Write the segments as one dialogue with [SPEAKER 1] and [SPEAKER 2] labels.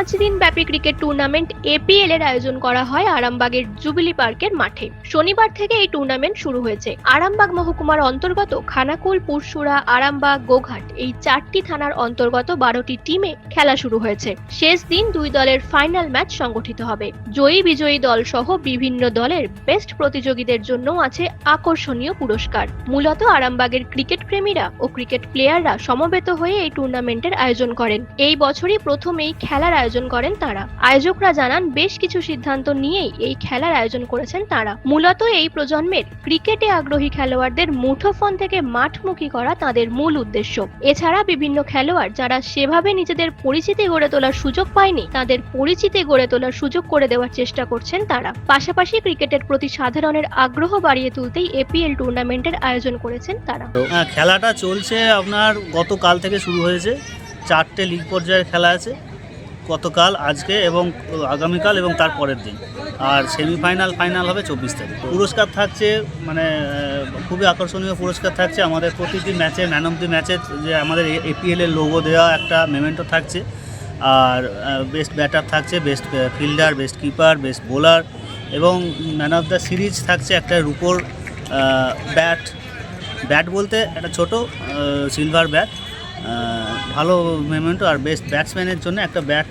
[SPEAKER 1] পাঁচ দিন ব্যাপী ক্রিকেট টুর্নামেন্ট এপিএল এর আয়োজন করা হয় আরামবাগের জুবিলি পার্কের মাঠে। শনিবার থেকে এই টুর্নামেন্ট শুরু হয়েছে। আরামবাগ মহকুমার অন্তর্গত খানাকুল পুরসুরা আরামবাগ, গোঘাট এই চারটি থানার অন্তর্গত বারোটি টিমে খেলা শুরু হয়েছে। শেষ দিন দুই দলের ফাইনাল ম্যাচ সংগঠিত হবে। জয়ী বিজয়ী দল সহ বিভিন্ন দলের বেস্ট প্রতিযোগীদের জন্য আছে আকর্ষণীয় পুরস্কার। মূলত আরামবাগের ক্রিকেট প্রেমীরা ও ক্রিকেট প্লেয়াররা সমবেত হয়ে এই টুর্নামেন্টের আয়োজন করেন। এই বছরই প্রথমেই খেলার আয়োজন করেন তারা। আয়োজকরা জানান, বেশ কিছু সিদ্ধান্ত নিয়েই এই খেলার আয়োজন করেছেন তারা। মূলত এই প্রজন্মের ক্রিকেটে আগ্রহী খেলোয়াড়দের মুঠোফোন থেকে মাঠমুখী করা তাদের মূল উদ্দেশ্য। এছাড়া বিভিন্ন খেলোয়াড় যারা সেভাবে নিজেদের পরিচিতি গড়ে তোলার সুযোগ পায়নি, তাদের পরিচিতি গড়ে তোলার সুযোগ করে দেওয়ার চেষ্টা করছেন তারা। পাশাপাশি ক্রিকেটের প্রতি সাধারণের আগ্রহ বাড়িয়ে তুলতেই এপিএল টুর্নামেন্টের আয়োজন করেছেন তারা।
[SPEAKER 2] হ্যাঁ খেলাটা চলছে আপনার গতকাল থেকে শুরু হয়েছে। চারটে লিগ পর্যায়ের খেলা আছে। গতকাল আজকে এবং আগামীকাল এবং তার পরের দিন। আর সেমিফাইনাল ফাইনাল হবে চব্বিশ তারিখ। পুরস্কার থাকছে মানে খুবই আকর্ষণীয় পুরস্কার থাকছে। আমাদের প্রতিটি ম্যাচে, ম্যান অফ দি ম্যাচে যে আমাদের এপিএল এর লোগো দেওয়া একটা মেমেন্টো থাকছে। আর বেস্ট ব্যাটার থাকছে best fielder best keeper best bowler এবং ম্যান অফ দ্য সিরিজ থাকছে একটা রুপোর ব্যাট ব্যাট বলতে একটা ছোট সিলভার ব্যাট ভালো মেমেন্টো আর বেস্ট ব্যাটসম্যানের জন্য একটা ব্যাট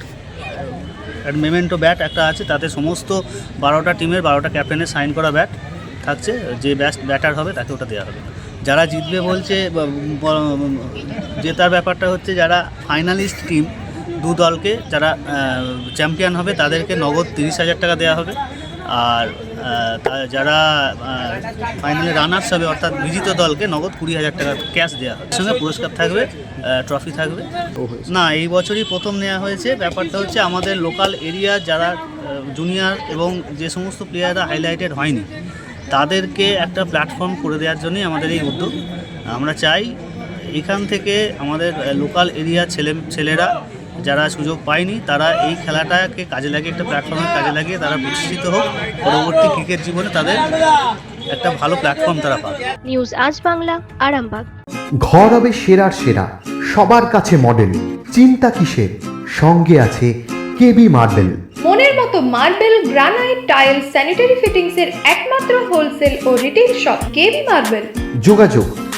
[SPEAKER 2] মেমেন্টো ব্যাট একটা আছে, তাতে সমস্ত বারোটা টিমের বারোটা ক্যাপ্টেনের সাইন করা ব্যাট থাকছে, যে ব্যাস্ট ব্যাটার হবে তাকে ওটা দেওয়া হবে। যারা জিতবে বলছে জেতার ব্যাপারটা হচ্ছে যারা ফাইনালিস্ট টিম দু দলকে, যারা চ্যাম্পিয়ন হবে, তাদেরকে নগদ তিরিশ হাজার টাকা দেওয়া হবে। আর যারা ফাইনালে রানার্স হবে, অর্থাৎ বিজিত দলকে নগদ কুড়ি হাজার টাকা ক্যাশ দেওয়া হবে। সঙ্গে পুরস্কার থাকবে ট্রফি থাকবে। না, এই বছরই প্রথম নেওয়া হয়েছে। ব্যাপারটা হচ্ছে আমাদের লোকাল এরিয়া যারা জুনিয়র এবং যে সমস্ত প্লেয়াররা হাইলাইটেড হয়নি, তাদেরকে একটা প্ল্যাটফর্ম করে দেওয়ার জন্যই আমাদের এই উদ্যোগ। আমরা চাই এখান থেকে আমাদের লোকাল এরিয়া ছেলে, ছেলেরা যারা সুযোগ পায়নি তারা এই খেলাটাকে কাজে লাগিয়ে একটা প্ল্যাটফর্মে কাজে লাগিয়ে তারা প্রতিষ্ঠিত হোক। পরবর্তী ক্রিকেট জীবনে তাদের একটা ভালো প্ল্যাটফর্ম তারা পাবে
[SPEAKER 1] নিউজ আজ বাংলা আরামবাগ।
[SPEAKER 3] ঘর হবে সেরার সেরা সবার কাছে মডেল চিন্তা কিসের? সঙ্গে আছে কেবি মার্বেল
[SPEAKER 4] মনের মতো marble granite tile sanitary fittings এর একমাত্র হোলসেল ও রিটেল শপ কেবি মার্বেল
[SPEAKER 3] যোগাযোগ